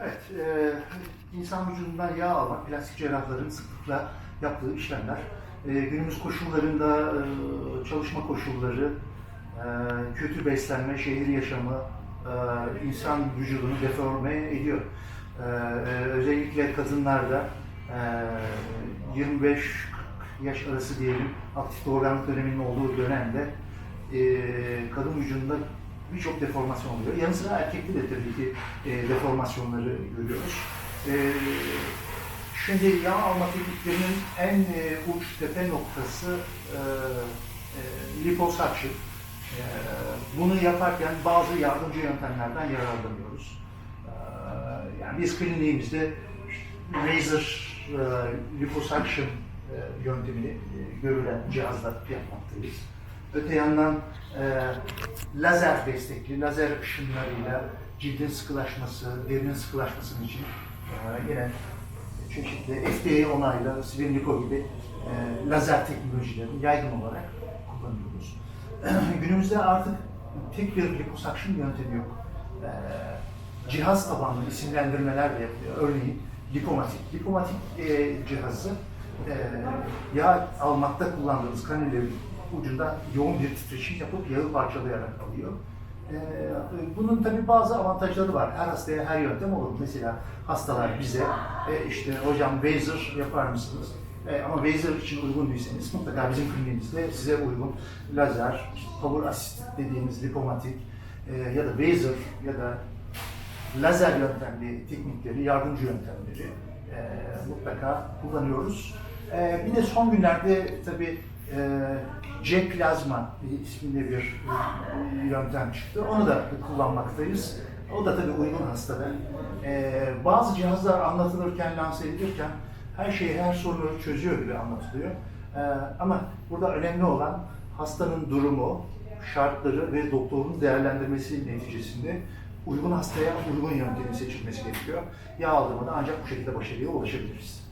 Evet, e, insan vücudundan yağ almak plastik cerrahların sıklıkla yaptığı işlemler. E, günümüz koşullarında e, çalışma koşulları, e, kötü beslenme, şehir yaşamı e, insan vücudunu deforme ediyor. E, e, özellikle kadınlarda e, 25 yaş arası diyelim aktif doğurganlık döneminin olduğu dönemde e, kadın vücudunda birçok deformasyon oluyor. Yanı sıra erkekte de tabii ki e, deformasyonları görüyoruz. E, şimdi yağ alma tekniklerinin en e, uç tepe noktası e, e, liposuction. E, bunu yaparken bazı yardımcı yöntemlerden yararlanıyoruz. E, yani biz kliniğimizde laser e, liposuction e, yöntemini e, görülen cihazla yapmaktayız. Öte yandan e, lazer destekli, lazer ışınlarıyla cildin sıkılaşması, derinin sıkılaşması için e, yine çeşitli FDA onaylı, Siverniko gibi e, lazer teknolojilerini yaygın olarak kullanıyoruz. Günümüzde artık tek bir liposuction yöntemi yok. E, cihaz tabanlı isimlendirmeler de yapılıyor. Örneğin lipomatik. Lipomatik e, cihazı e, yağ almakta kullandığımız kanüllerin ucunda yoğun bir titreşim yapıp yağı parçalayarak alıyor. E, bunun tabi bazı avantajları var. Her hastaya her yöntem olur. Mesela hastalar bize e, işte hocam laser yapar mısınız? E, ama laser için uygun değilseniz mutlaka bizim kliniğimizde size uygun lazer, power assist dediğimiz lipomatik e, ya da laser ya da lazer yöntemli teknikleri, yardımcı yöntemleri mutlaka kullanıyoruz. E, bir de son günlerde tabii e, C-plazma isminde bir yöntem çıktı. Onu da kullanmaktayız. O da tabii uygun hastada. E, bazı cihazlar anlatılırken, lanse edilirken her şeyi, her sorunu çözüyor gibi anlatılıyor. E, ama burada önemli olan hastanın durumu, şartları ve doktorun değerlendirmesi neticesinde uygun hastaya uygun yöntemi seçilmesi gerekiyor. Yağ aldırmada ancak bu şekilde başarıya ulaşabiliriz.